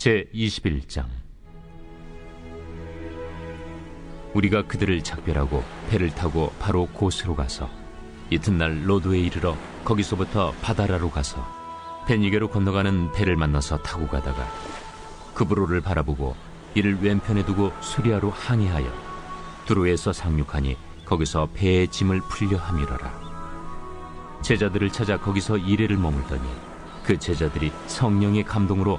제 21장. 우리가 그들을 작별하고 배를 타고 바로 고스로 가서 이튿날 로드에 이르러 거기서부터 바다라로 가서 베니게로 건너가는 배를 만나서 타고 가다가 그브로를 바라보고 이를 왼편에 두고 수리아로 항해하여 두로에서 상륙하니 거기서 배의 짐을 풀려 함이러라. 제자들을 찾아 거기서 이래를 머물더니 그 제자들이 성령의 감동으로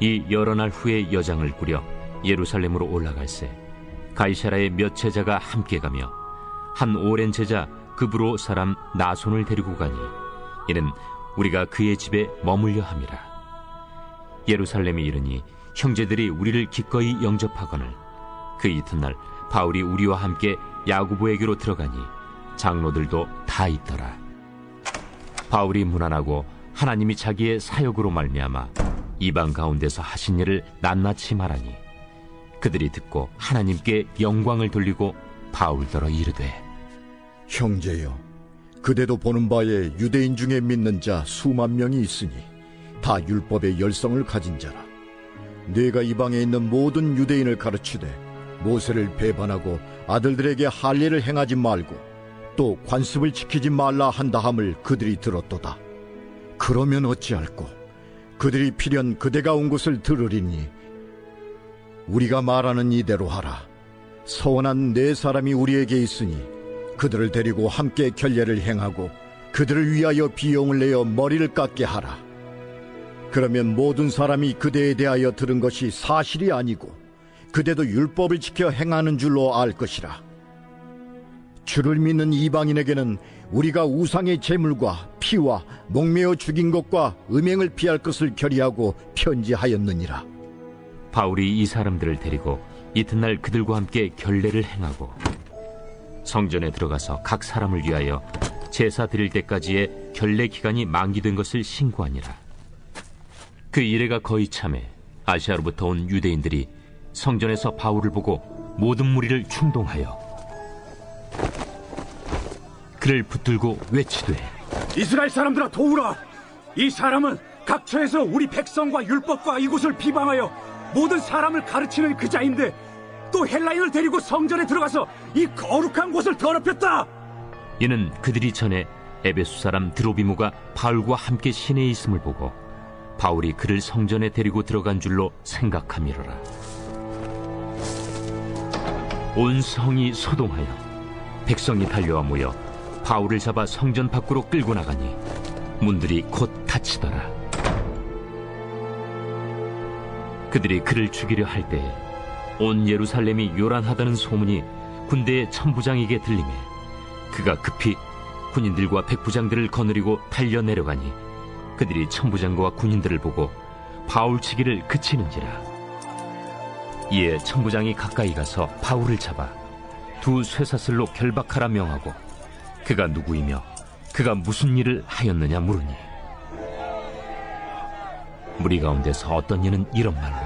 이 여러 날 후에 여장을 꾸려 예루살렘으로 올라갈새 가이사라의 몇 제자가 함께 가며 한 오랜 제자 급으로 사람 나손을 데리고 가니 이는 우리가 그의 집에 머물려 함이라. 예루살렘에 이르니 형제들이 우리를 기꺼이 영접하거늘 그 이튿날 바울이 우리와 함께 야구보에게로 들어가니 장로들도 다 있더라. 바울이 무난하고 하나님이 자기의 사역으로 말미암아 이방 가운데서 하신 일을 낱낱이 말하니 그들이 듣고 하나님께 영광을 돌리고 바울더러 이르되 형제여, 그대도 보는 바에 유대인 중에 믿는 자 수만 명이 있으니 다 율법의 열성을 가진 자라. 네가 이방에 있는 모든 유대인을 가르치되 모세를 배반하고 아들들에게 할례를 행하지 말고 또 관습을 지키지 말라 한다함을 그들이 들었도다. 그러면 어찌할꼬? 그들이 필연 그대가 온 곳을 들으리니 우리가 말하는 이대로 하라. 서원한 네 사람이 우리에게 있으니 그들을 데리고 함께 결례를 행하고 그들을 위하여 비용을 내어 머리를 깎게 하라. 그러면 모든 사람이 그대에 대하여 들은 것이 사실이 아니고 그대도 율법을 지켜 행하는 줄로 알 것이라. 주를 믿는 이방인에게는 우리가 우상의 제물과 피와 목매어 죽인 것과 음행을 피할 것을 결의하고 편지하였느니라. 바울이 이 사람들을 데리고 이튿날 그들과 함께 결례를 행하고 성전에 들어가서 각 사람을 위하여 제사 드릴 때까지의 결례 기간이 만기된 것을 신고하니라. 그 이래가 거의 참에 아시아로부터 온 유대인들이 성전에서 바울을 보고 모든 무리를 충동하여 그를 붙들고 외치되 이스라엘 사람들아 도우라! 이 사람은 각처에서 우리 백성과 율법과 이곳을 비방하여 모든 사람을 가르치는 그 자인데 또 헬라인을 데리고 성전에 들어가서 이 거룩한 곳을 더럽혔다! 이는 그들이 전에 에베수 사람 드로비무가 바울과 함께 시내에 있음을 보고 바울이 그를 성전에 데리고 들어간 줄로 생각함이로라. 온 성이 소동하여 백성이 달려와 모여 바울을 잡아 성전 밖으로 끌고 나가니 문들이 곧 닫히더라. 그들이 그를 죽이려 할 때에 온 예루살렘이 요란하다는 소문이 군대의 천부장에게 들리매 그가 급히 군인들과 백부장들을 거느리고 달려 내려가니 그들이 천부장과 군인들을 보고 바울 치기를 그치는지라. 이에 천부장이 가까이 가서 바울을 잡아 두 쇠사슬로 결박하라 명하고 그가 누구이며 그가 무슨 일을 하였느냐 물으니 무리 가운데서 어떤 이는 이런 말로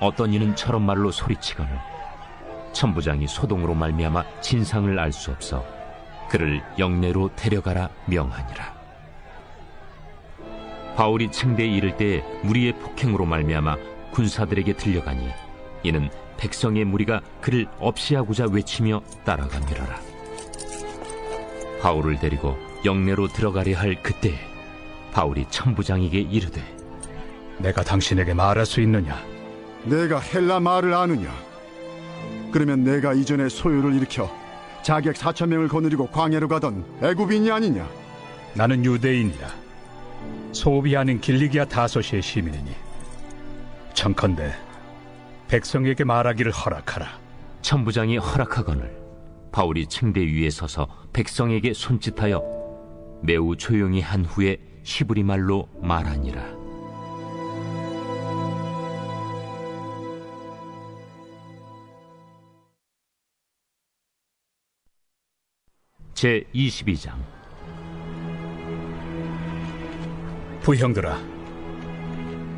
어떤 이는 저런 말로 소리치거늘 천부장이 소동으로 말미암아 진상을 알 수 없어 그를 영내로 데려가라 명하니라. 바울이 층대에 이를 때 무리의 폭행으로 말미암아 군사들에게 들려가니 이는 백성의 무리가 그를 없이 하고자 외치며 따라가미러라. 바울을 데리고 영내로 들어가려 할 그때 바울이 천부장에게 이르되 내가 당신에게 말할 수 있느냐? 내가 헬라 말을 아느냐? 그러면 내가 이전에 소요를 일으켜 자객 4천 명을 거느리고 광야로 가던 애굽인이 아니냐? 나는 유대인이라. 소비하는 길리기아 다소시의 시민이니. 청컨대 백성에게 말하기를 허락하라. 천부장이 허락하거늘 바울이 층대 위에 서서 백성에게 손짓하여 매우 조용히 한 후에 히브리 말로 말하니라. 제 22장 부형들아,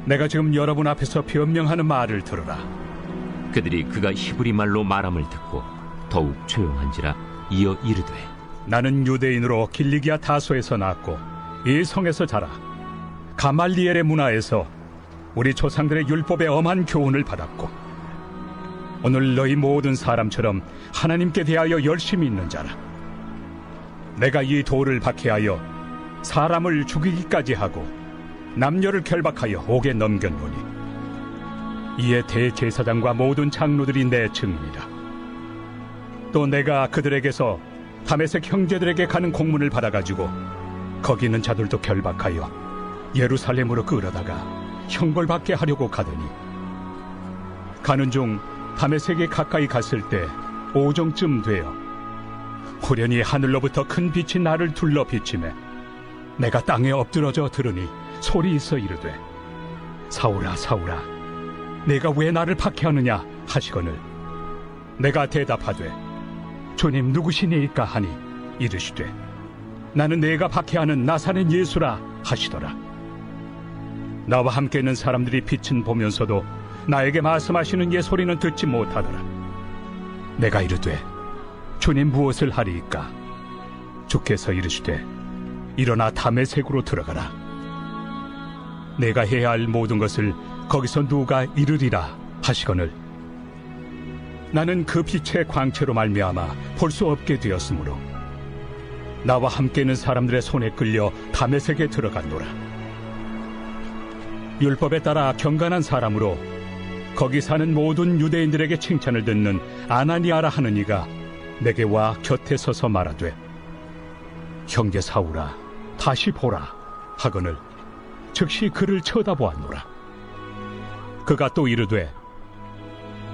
내가 지금 여러분 앞에서 변명하는 말을 들으라. 그들이 그가 히브리 말로 말함을 듣고 더욱 조용한지라 이어 이르되 나는 유대인으로 길리기아 다소에서 낳았고 이 성에서 자라 가말리엘의 문화에서 우리 조상들의 율법의 엄한 교훈을 받았고 오늘 너희 모든 사람처럼 하나님께 대하여 열심히 있는 자라. 내가 이 돌을 박해하여 사람을 죽이기까지 하고 남녀를 결박하여 옥에 넘겼노니 이에 대제사장과 모든 장로들이 내 증인이라 또 내가 그들에게서 다메섹 형제들에게 가는 공문을 받아가지고 거기 있는 자들도 결박하여 예루살렘으로 끌어다가 형벌받게 하려고 가더니 가는 중 다메섹에 가까이 갔을 때 오정쯤 되어 후련히 하늘로부터 큰 빛이 나를 둘러 비치매 내가 땅에 엎드러져 들으니 소리 있어 이르되 사울아 사울아 내가 왜 나를 박해하느냐? 하시거늘 내가 대답하되 주님 누구시니까 하니 이르시되 나는 내가 박해하는 나사렛 예수라 하시더라. 나와 함께 있는 사람들이 빛은 보면서도 나에게 말씀하시는 예 소리는 듣지 못하더라. 내가 이르되 주님 무엇을 하리이까? 주께서 이르시되 일어나 담의 색으로 들어가라. 내가 해야 할 모든 것을 거기서 누가 이르리라 하시거늘 나는 그 빛의 광채로 말미암아 볼 수 없게 되었으므로 나와 함께 있는 사람들의 손에 끌려 담에색에 들어갔노라. 율법에 따라 경건한 사람으로 거기 사는 모든 유대인들에게 칭찬을 듣는 아나니아라 하는 이가 내게 와 곁에 서서 말하되 형제 사울아 다시 보라 하거늘 즉시 그를 쳐다보았노라. 그가 또 이르되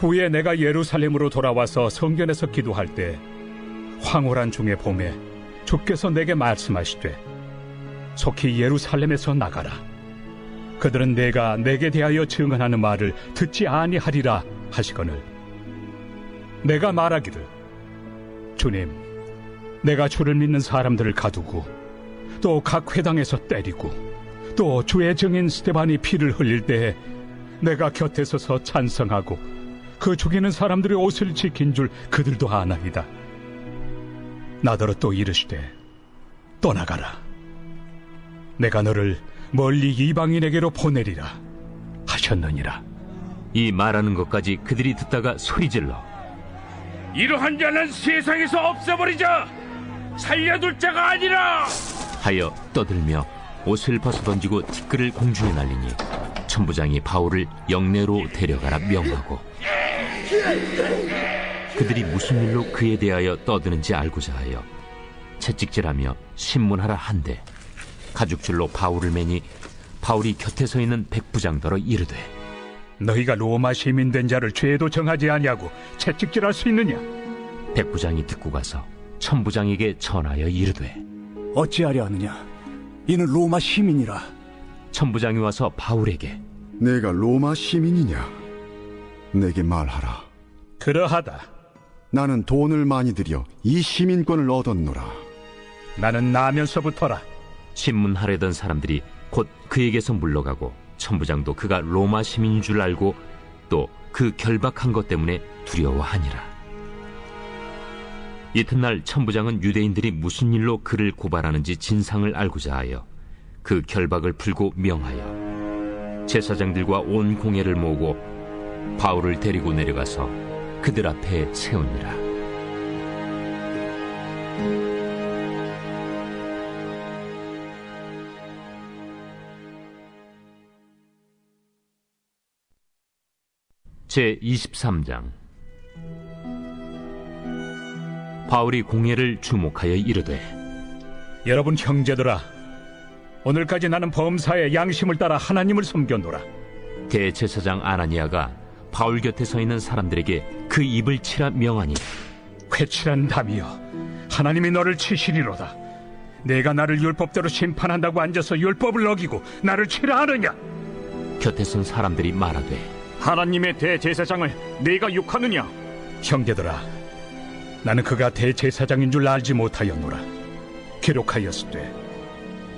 후에 내가 예루살렘으로 돌아와서 성전에서 기도할 때 황홀한 중의 봄에 주께서 내게 말씀하시되 속히 예루살렘에서 나가라. 그들은 내가 내게 대하여 증언하는 말을 듣지 아니하리라 하시거늘. 내가 말하기를 주님 내가 주를 믿는 사람들을 가두고 또 각 회당에서 때리고 또 주의 증인 스테반이 피를 흘릴 때에 내가 곁에 서서 찬성하고 그 죽이는 사람들의 옷을 지킨 줄 그들도 아나이다. 나더러 또 이르시되 떠나가라. 내가 너를 멀리 이방인에게로 보내리라 하셨느니라. 이 말하는 것까지 그들이 듣다가 소리질러 이러한 자는 세상에서 없애버리자! 살려둘 자가 아니라! 하여 떠들며 옷을 벗어 던지고 티끌을 공중에 날리니 천부장이 바울을 영내로 데려가라 명하고 그들이 무슨 일로 그에 대하여 떠드는지 알고자 하여 채찍질하며 신문하라 한데 가죽줄로 바울을 매니 바울이 곁에 서 있는 백부장더러 이르되 너희가 로마 시민 된 자를 죄도 정하지 아니하고 채찍질할 수 있느냐? 백부장이 듣고 가서 천부장에게 전하여 이르되 어찌하려 하느냐? 이는 로마 시민이라. 천부장이 와서 바울에게 내가 로마 시민이냐? 내게 말하라. 그러하다. 나는 돈을 많이 들여 이 시민권을 얻었노라. 나는 나면서부터라. 신문하려던 사람들이 곧 그에게서 물러가고 천부장도 그가 로마 시민인 줄 알고 또 그 결박한 것 때문에 두려워하니라. 이튿날 천부장은 유대인들이 무슨 일로 그를 고발하는지 진상을 알고자 하여 그 결박을 풀고 명하여 제사장들과 온 공회를 모으고 바울을 데리고 내려가서 그들 앞에 세우니라. 제 23장 바울이 공회를 주목하여 이르되 여러분 형제들아, 오늘까지 나는 범사에 양심을 따라 하나님을 섬겼노라. 대제사장 아나니아가 바울 곁에 서 있는 사람들에게 그 입을 치라 명하니 회칠한 담이여, 하나님이 너를 치시리로다. 내가 나를 율법대로 심판한다고 앉아서 율법을 어기고 나를 치라 하느냐? 곁에 선 사람들이 말하되 하나님의 대제사장을 네가 욕하느냐? 형제들아, 나는 그가 대제사장인 줄 알지 못하였노라. 기록하였으되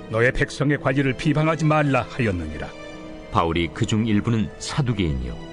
너의 백성의 관리를 비방하지 말라 하였느니라. 바울이 그 중 일부는 사두개인이요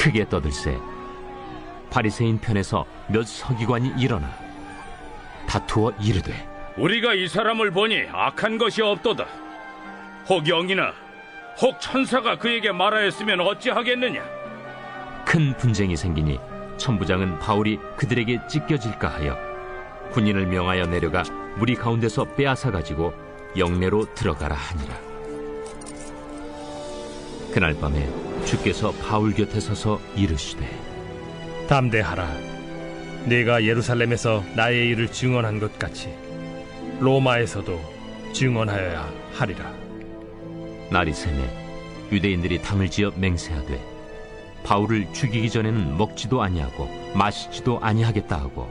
크게 떠들세 바리새인 편에서 몇 서기관이 일어나 다투어 이르되 우리가 이 사람을 보니 악한 것이 없도다. 혹 영이나 혹 천사가 그에게 말하였으면 어찌하겠느냐? 큰 분쟁이 생기니 천부장은 바울이 그들에게 찢겨질까 하여 군인을 명하여 내려가 무리 가운데서 빼앗아 가지고 영내로 들어가라 하니라. 그날 밤에 주께서 바울 곁에 서서 이르시되 담대하라. 네가 예루살렘에서 나의 일을 증언한 것 같이 로마에서도 증언하여야 하리라. 날이 새매 유대인들이 당을 지어 맹세하되 바울을 죽이기 전에는 먹지도 아니하고 마시지도 아니하겠다 하고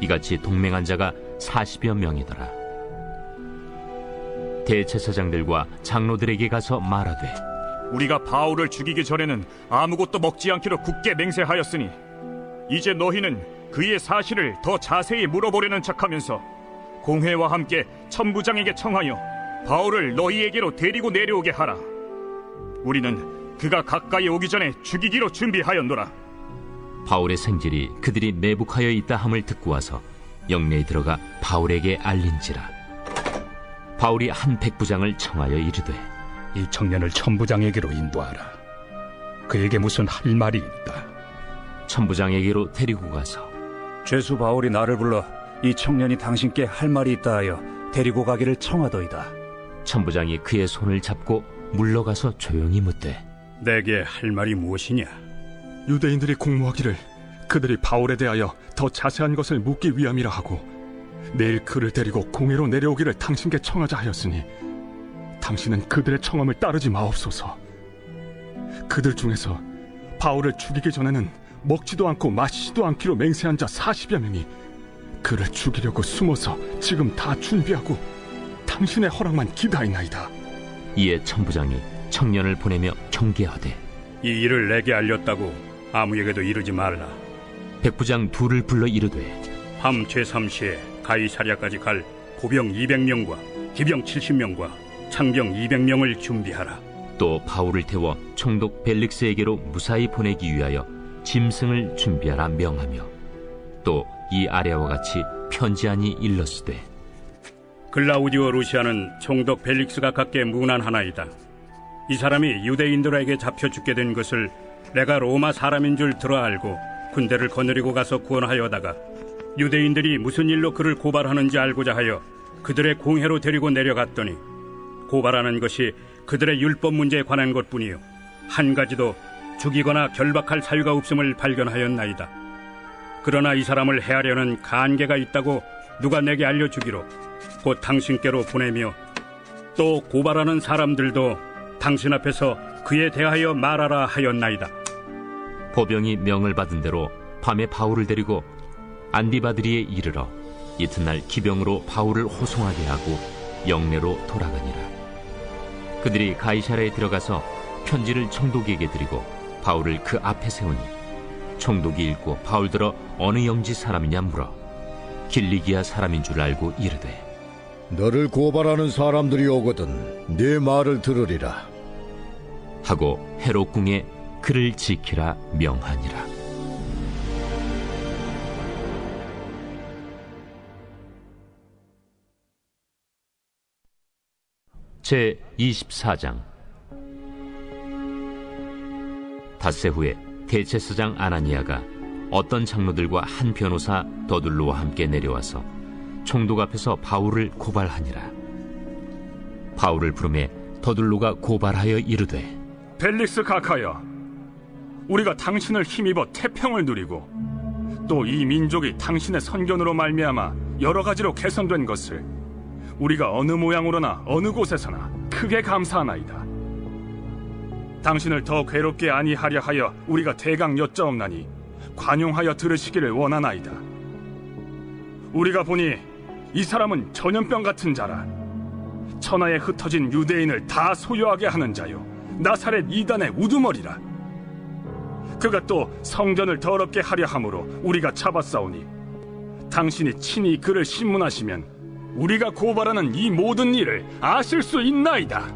이같이 동맹한 자가 40여 명이더라. 대제사장들과 장로들에게 가서 말하되 우리가 바울을 죽이기 전에는 아무것도 먹지 않기로 굳게 맹세하였으니 이제 너희는 그의 사실을 더 자세히 물어보려는 척하면서 공회와 함께 천부장에게 청하여 바울을 너희에게로 데리고 내려오게 하라. 우리는 그가 가까이 오기 전에 죽이기로 준비하였노라. 바울의 생질이 그들이 매복하여 있다 함을 듣고 와서 영내에 들어가 바울에게 알린지라 바울이 한 백부장을 청하여 이르되 이 청년을 천부장에게로 인도하라. 그에게 무슨 할 말이 있다. 천부장에게로 데리고 가서 죄수 바울이 나를 불러 이 청년이 당신께 할 말이 있다 하여 데리고 가기를 청하더이다. 천부장이 그의 손을 잡고 물러가서 조용히 묻되 내게 할 말이 무엇이냐? 유대인들이 공모하기를 그들이 바울에 대하여 더 자세한 것을 묻기 위함이라 하고 내일 그를 데리고 공회로 내려오기를 당신께 청하자 하였으니 당신은 그들의 청함을 따르지 마옵소서. 그들 중에서 바울을 죽이기 전에는 먹지도 않고 마시지도 않기로 맹세한 자 40여 명이 그를 죽이려고 숨어서 지금 다 준비하고 당신의 허락만 기다리나이다. 이에 천부장이 청년을 보내며 경계하되 이 일을 내게 알렸다고 아무에게도 이르지 말라. 백부장 둘을 불러 이르되 밤 제3시에 가이사랴까지 갈 보병 200명과 기병 70명과 창병 200명을 준비하라. 또 바울을 태워 총독 벨릭스에게로 무사히 보내기 위하여 짐승을 준비하라 명하며 또 이 아래와 같이 편지하니 일렀으되 글라우디오 루시아는 총독 벨릭스가 갖게 무난하나이다. 이 사람이 유대인들에게 잡혀 죽게 된 것을 내가 로마 사람인 줄 들어 알고 군대를 거느리고 가서 구원하여다가 유대인들이 무슨 일로 그를 고발하는지 알고자 하여 그들의 공회로 데리고 내려갔더니 고발하는 것이 그들의 율법 문제에 관한 것뿐이요 한 가지도 죽이거나 결박할 사유가 없음을 발견하였나이다. 그러나 이 사람을 해하려는 간계가 있다고 누가 내게 알려주기로 곧 당신께로 보내며 또 고발하는 사람들도 당신 앞에서 그에 대하여 말하라 하였나이다. 보병이 명을 받은 대로 밤에 바울을 데리고 안디바드리에 이르러 이튿날 기병으로 바울을 호송하게 하고 영내로 돌아가니라. 그들이 가이사라에 들어가서 편지를 총독에게 드리고 바울을 그 앞에 세우니 총독이 읽고 바울들어 어느 영지 사람이냐 물어 길리기아 사람인 줄 알고 이르되 너를 고발하는 사람들이 오거든 네 말을 들으리라. 하고 헤롯 궁에 그를 지키라 명하니라. 제 24장 닷새 후에 대체사장 아나니아가 어떤 장로들과 한 변호사 더둘로와 함께 내려와서 총독 앞에서 바울을 고발하니라. 바울을 부름에 더둘로가 고발하여 이르되 벨릭스 각하여 우리가 당신을 힘입어 태평을 누리고 또 이 민족이 당신의 선견으로 말미암아 여러 가지로 개선된 것을 우리가 어느 모양으로나 어느 곳에서나 크게 감사하나이다. 당신을 더 괴롭게 아니하려 하여 우리가 대강 여짜옵나니 관용하여 들으시기를 원하나이다. 우리가 보니 이 사람은 전염병 같은 자라 천하에 흩어진 유대인을 다 소유하게 하는 자요 나사렛 이단의 우두머리라 그가 또 성전을 더럽게 하려 함으로 우리가 잡았사오니 당신이 친히 그를 신문하시면 우리가 고발하는 이 모든 일을 아실 수 있나이다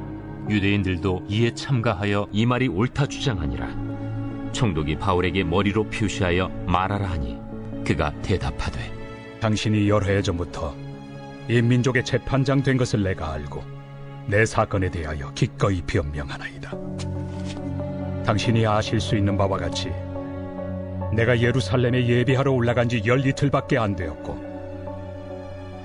유대인들도 이에 참가하여 이 말이 옳다 주장하니라. 총독이 바울에게 머리로 표시하여 말하라 하니 그가 대답하되 당신이 여러 해 전부터 이 민족의 재판장 된 것을 내가 알고 내 사건에 대하여 기꺼이 변명하나이다. 당신이 아실 수 있는 바와 같이 내가 예루살렘에 예비하러 올라간 지 열이틀밖에 안 되었고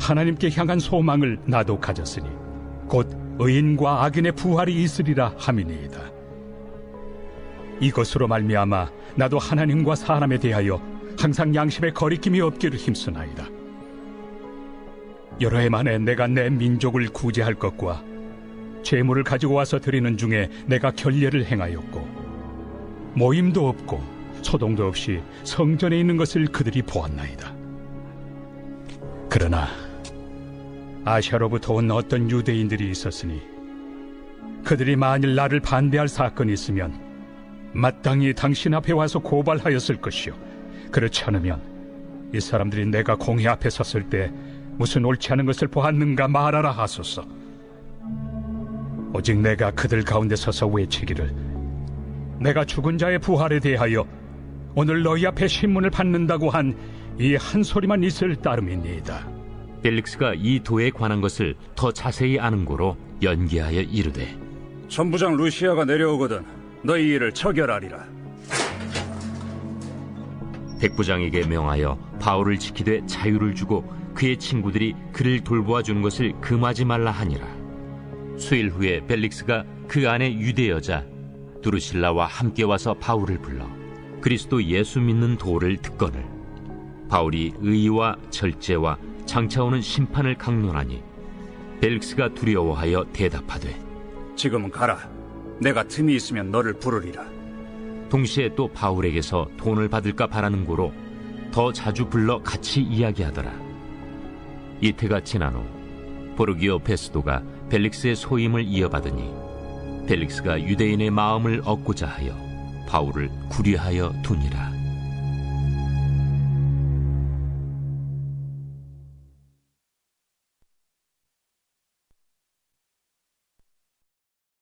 하나님께 향한 소망을 나도 가졌으니 곧 의인과 악인의 부활이 있으리라 함이니이다. 이것으로 말미암아 나도 하나님과 사람에 대하여 항상 양심에 거리낌이 없기를 힘쓰나이다. 여러 해 만에 내가 내 민족을 구제할 것과 재물을 가지고 와서 드리는 중에 내가 결례를 행하였고 모임도 없고 소동도 없이 성전에 있는 것을 그들이 보았나이다. 그러나 아시아로부터 온 어떤 유대인들이 있었으니 그들이 만일 나를 반대할 사건이 있으면 마땅히 당신 앞에 와서 고발하였을 것이요 그렇지 않으면 이 사람들이 내가 공회 앞에 섰을 때 무슨 옳지 않은 것을 보았는가 말하라 하소서 오직 내가 그들 가운데 서서 외치기를 내가 죽은 자의 부활에 대하여 오늘 너희 앞에 신문을 받는다고 한 이한 소리만 있을 따름이니이다. 벨릭스가 이 도에 관한 것을 더 자세히 아는 고로 연기하여 이르되 천부장 루시아가 내려오거든 너희 일을 처결하리라. 백부장에게 명하여 바울을 지키되 자유를 주고 그의 친구들이 그를 돌보아 주는 것을 금하지 말라 하니라. 수일 후에 벨릭스가 그 안에 유대 여자 두루실라와 함께 와서 바울을 불러 그리스도 예수 믿는 도를 듣거늘 바울이 의와 절제와 장차오는 심판을 강론하니 벨릭스가 두려워하여 대답하되 지금은 가라. 내가 틈이 있으면 너를 부르리라. 동시에 또 바울에게서 돈을 받을까 바라는 고로 더 자주 불러 같이 이야기하더라. 이태가 지난 후 보르기오 페스도가 벨릭스의 소임을 이어받으니 벨릭스가 유대인의 마음을 얻고자 하여 바울을 구리하여 두니라.